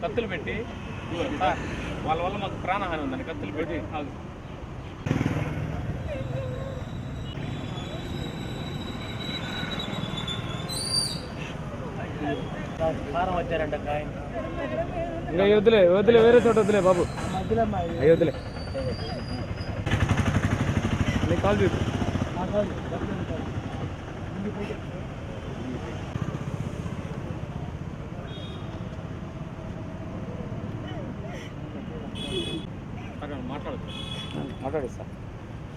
కత్తులు పెట్టి వాళ్ళ వల్ల మాకు ప్రాణహాని ఉందండి. కత్తులు పెట్టి ఆగు. కారం వచ్చారంట కాయ ఇంకా వద్దులే వద్దులే వేరే చోట వద్దులే బాబు. అయ్యి వద్దులే. నీ కాల్ చూపు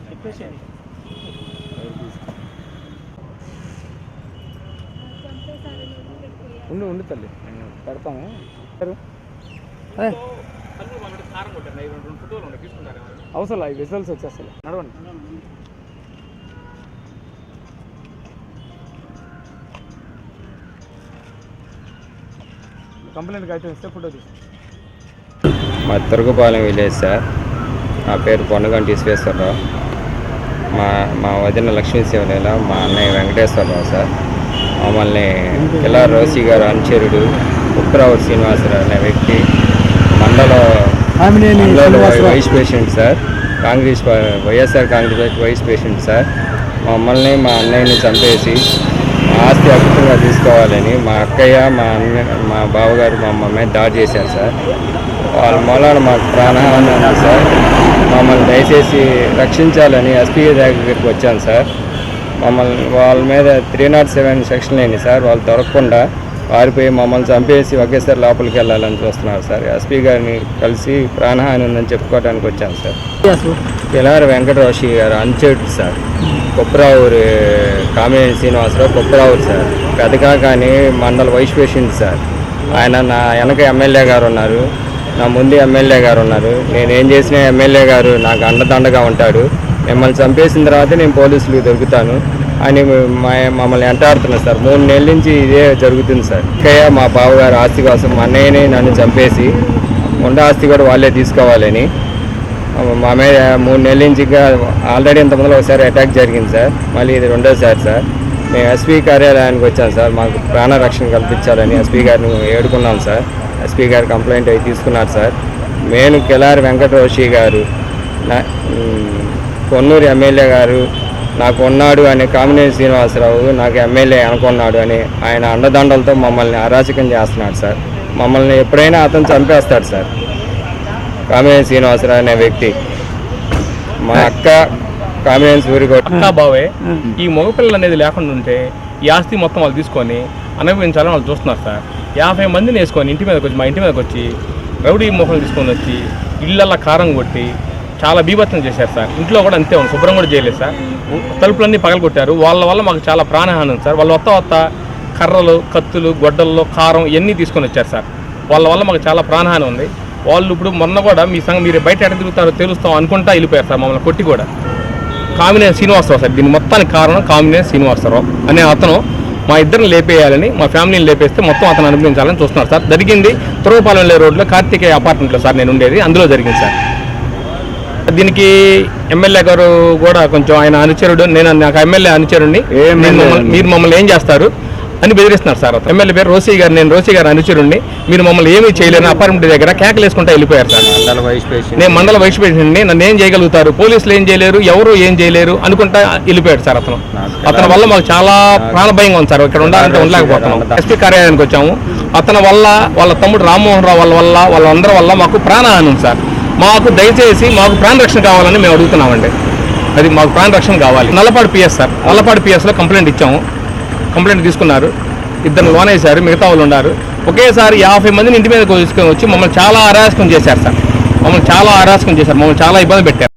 చెప్పేసి ఉండు ఉండు తల్లి. పెడతాము. అవసరం ఈ విజువల్స్ వచ్చేస్తాయి. నడవండి. కంప్లైంట్ అయితే ఇస్తే ఫోటో తీసి మా తిరుగుపాలెం విలేజ్ సార్. నా పేరు పొన్నగంటి ఈశ్వేశ్వరరావు మా మా వదిన లక్ష్మీ శివలీల మా అన్నయ్య వెంకటేశ్వరరావు సార్. మమ్మల్ని కిలా రోసి గారు అనుచరుడు ఉప్పురావు శ్రీనివాసరావు అనే వ్యక్తి మండల vice president sir Congress YSR Congress vice president sir. మమ్మల్ని మా అన్నయ్యని చంపేసి మా ఆస్తి అద్భుతంగా తీసుకోవాలని మా అక్కయ్య మా అన్న మా బావగారు మా అమ్మ మీద దాడి చేశారు సార్. వాళ్ళ మూలాన మాకు ప్రాణహాని ఉంది సార్. మమ్మల్ని దయచేసి రక్షించాలని ఎస్పీ దగ్గరికి వచ్చాను సార్. మమ్మల్ని వాళ్ళ మీద త్రీ నాట్ సెవెన్ సెక్షన్ లేని సార్? వాళ్ళు దొరకకుండా పారిపోయి మమ్మల్ని చంపేసి ఒకేసారి లోపలికి వెళ్ళాలని చూస్తున్నారు సార్. ఎస్పీ గారిని కలిసి ప్రాణహాని ఉందని చెప్పుకోవడానికి వచ్చాను సార్. పిలారి వెంకటరోషి గారు అంచేటు సార్. కుప్రావూరు కామినేని శ్రీనివాసరావు కుప్రావూరు సార్. పెదకా కానీ మండల వైస్ ప్రెసిడెంట్ సార్. ఆయన నా వెనక ఎమ్మెల్యే గారు ఉన్నారు. నా ముందు ఎమ్మెల్యే గారు ఉన్నారు. నేను ఏం చేసిన ఎమ్మెల్యే గారు నాకు అండదండగా ఉంటాడు. మిమ్మల్ని చంపేసిన తర్వాత నేను పోలీసులకు దొరుకుతాను. అని మా మమ్మల్ని వెంటాడుతున్నారు సార్. మూడు నెలల నుంచి ఇదే జరుగుతుంది సార్. ఇంకయ్య మా బావగారు ఆస్తి కోసం మా అన్నయ్యని నన్ను చంపేసి ఉండ ఆస్తి కూడా వాళ్ళే తీసుకోవాలని. మా మీద మూడు నెలల నుంచి ఇంకా ఆల్రెడీ ఇంతకుముందు ఒకసారి అటాక్ జరిగింది సార్. మళ్ళీ ఇది రెండోసారి సార్. మేము ఎస్పీ కార్యాలయానికి వచ్చాం సార్. మాకు ప్రాణ రక్షణ కల్పించాలని ఎస్పీ గారిని ఏడుకున్నాం సార్. ఎస్పీ గారు కంప్లైంట్ అయి తీసుకున్నారు సార్. మేను కెలారి వెంకటరోషి గారు నా కొన్నూరు ఎమ్మెల్యే గారు నాకు ఉన్నాడు అనే కామినేని శ్రీనివాసరావు నాకు ఎమ్మెల్యే అనుకున్నాడు అని ఆయన అండదండలతో మమ్మల్ని అరాచకం చేస్తున్నాడు సార్. మమ్మల్ని ఎప్పుడైనా అతను చంపేస్తాడు సార్. కామినేని శ్రీనివాసరావు అనే వ్యక్తి. మా అక్క కామినేని సూర్యగౌడ్ అక్కా బావే ఈ మగపిల్లలు అనేది లేకుండా ఉంటే ఈ ఆస్తి మొత్తం వాళ్ళు తీసుకొని అనుభవించాలని వాళ్ళు చూస్తున్నారు సార్. యాభై మందిని వేసుకొని ఇంటి మీదకి వచ్చి మా ఇంటి మీదకి వచ్చి రౌడీ మొక్కలు తీసుకొని వచ్చి ఇళ్ళల్లో కారం కొట్టి చాలా బీభత్సం చేశారు సార్. ఇంట్లో కూడా అంతే ఉంది శుభ్రం కూడా చేయలేదు సార్. తలుపులన్నీ పగలగొట్టారు. వాళ్ళ వల్ల మాకు చాలా ప్రాణహాని ఉంది సార్. వాళ్ళు వత్త వత్త కర్రలు కత్తులు గొడ్డల్లో కారం ఇవన్నీ తీసుకొని వచ్చారు సార్. వాళ్ళ వల్ల మాకు చాలా ప్రాణహాని ఉంది. వాళ్ళు ఇప్పుడు మొన్న కూడా మీ సంగ మీరు బయట ఎక్కడ తిరుగుతారో తెలుస్తాం అనుకుంటా వెళ్ళిపోయారు సార్ మమ్మల్ని కొట్టి కూడా. కామినేని శ్రీనివాసరావు సార్. దీని మొత్తానికి కారణం కామినేని శ్రీనివాసరావు అనే అతను మా ఇద్దరిని లేపేయాలని మా ఫ్యామిలీని లేపేస్తే మొత్తం అతను అనుభవించాలని చూస్తున్నారు సార్. జరిగింది తురవపాలెం రోడ్లో కార్తికేయ అపార్ట్మెంట్లో సార్ నేను ఉండేది. అందులో జరిగింది సార్. దీనికి ఎమ్మెల్యే గారు కూడా కొంచెం ఆయన అనుచరుడు. నేను నాకు ఎమ్మెల్యే అనుచరుడిని మీరు మమ్మల్ని ఏం చేస్తారు? అని బెదిరిస్తున్నారు సార్. ఎమ్మెల్యే పేరు రోసీ గారు. నేను రోసీ గారు అనుచరుడిని మీరు మమ్మల్ని ఏమీ చేయలేని అపార్ట్మెంట్ దగ్గర కేకలు వేసుకుంటా వెళ్ళిపోయారు సార్. మండల వైస్ ప్రెసిడెంట్. నేను మండల వైస్ ప్రెసిడెంట్ని. నన్ను ఏం చేయగలుగుతారు? పోలీసులు ఏం చేయలేరు? ఎవరు ఏం చేయలేరు? అనుకుంటా వెళ్ళిపోయాడు సార్ అతను. అతని వల్ల మాకు చాలా ప్రాణభయంగా ఉంది సార్. ఇక్కడ ఉండాలంటే ఉండలేకపోతున్నాం. ఎస్పీ కార్యాలయానికి వచ్చాము. అతని వల్ల వాళ్ళ తమ్ముడు రామ్మోహన్ రావు వాళ్ళ వల్ల వాళ్ళందరి వల్ల మాకు ప్రాణహాని ఉంది సార్. మాకు దయచేసి మాకు ప్రాణ రక్షణ కావాలని మేము అడుగుతున్నామండి. అది మాకు ప్రాణ రక్షణ కావాలి. Nallapadu PS sir. నల్లపాడు పిఎస్లో కంప్లైంట్ ఇచ్చాము. కంప్లైంట్ తీసుకున్నారు. ఇద్దరు లోన్ వేశారు మిగతా వాళ్ళు ఉన్నారు. ఒకేసారి యాభై మందిని ఇంటి మీద తీసుకొని వచ్చి మమ్మల్ని చాలా అరాచకం చేశారు సార్. మమ్మల్ని చాలా అరాచకం చేశారు మమ్మల్ని చాలా ఇబ్బంది పెట్టారు.